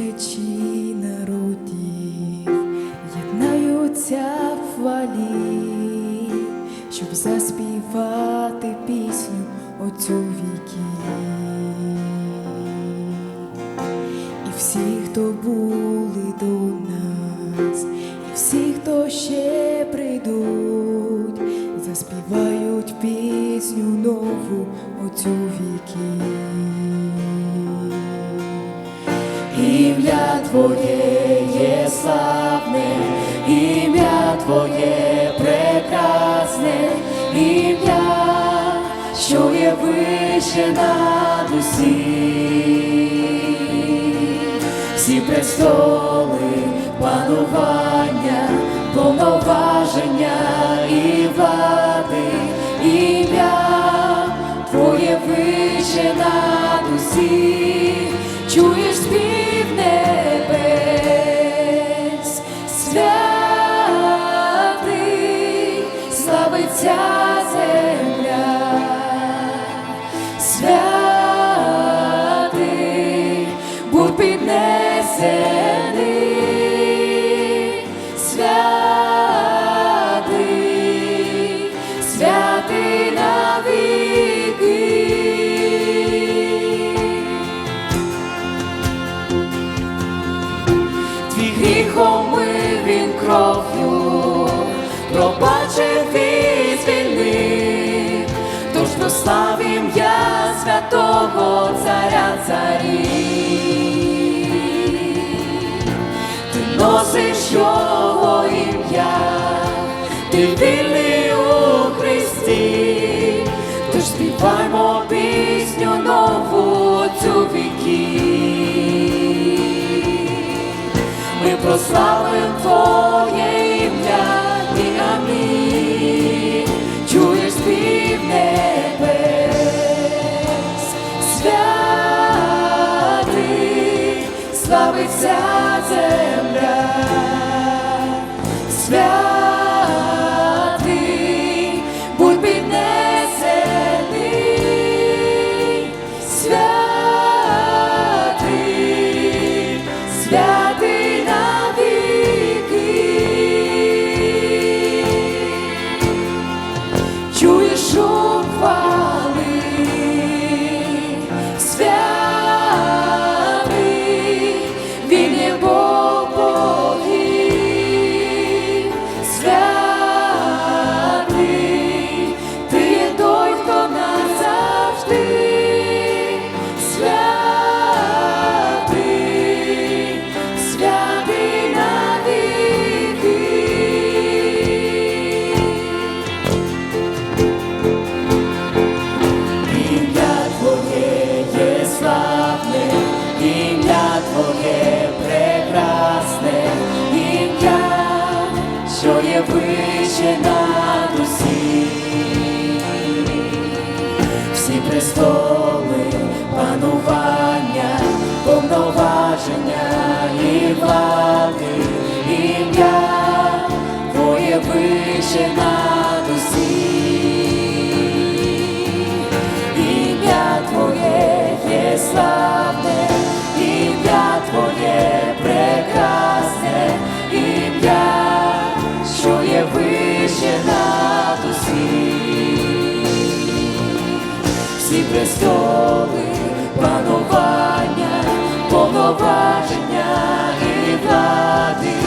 тисячі народів єднаються в хвалі, щоб заспівати пісню Отцю віків. І всі, хто були до нас, і всі, хто ще прийдуть, заспівають пісню нову Отцю віки. Ім'я Твоє є славне, ім'я Твоє прекрасне, ім'я, що є вище над усім. Всі престоли, панування, повноваження і влади, ім'я Твоє вище над усіх, чуєш носиш його ім'я, ти вільний у Христі, тож співаймо пісню нову цю віки. Ми прославимо Твоє престоли, панування, повноваження і влади, ім'я Твоє вище над Всі престоли, панування, повноваження і влади,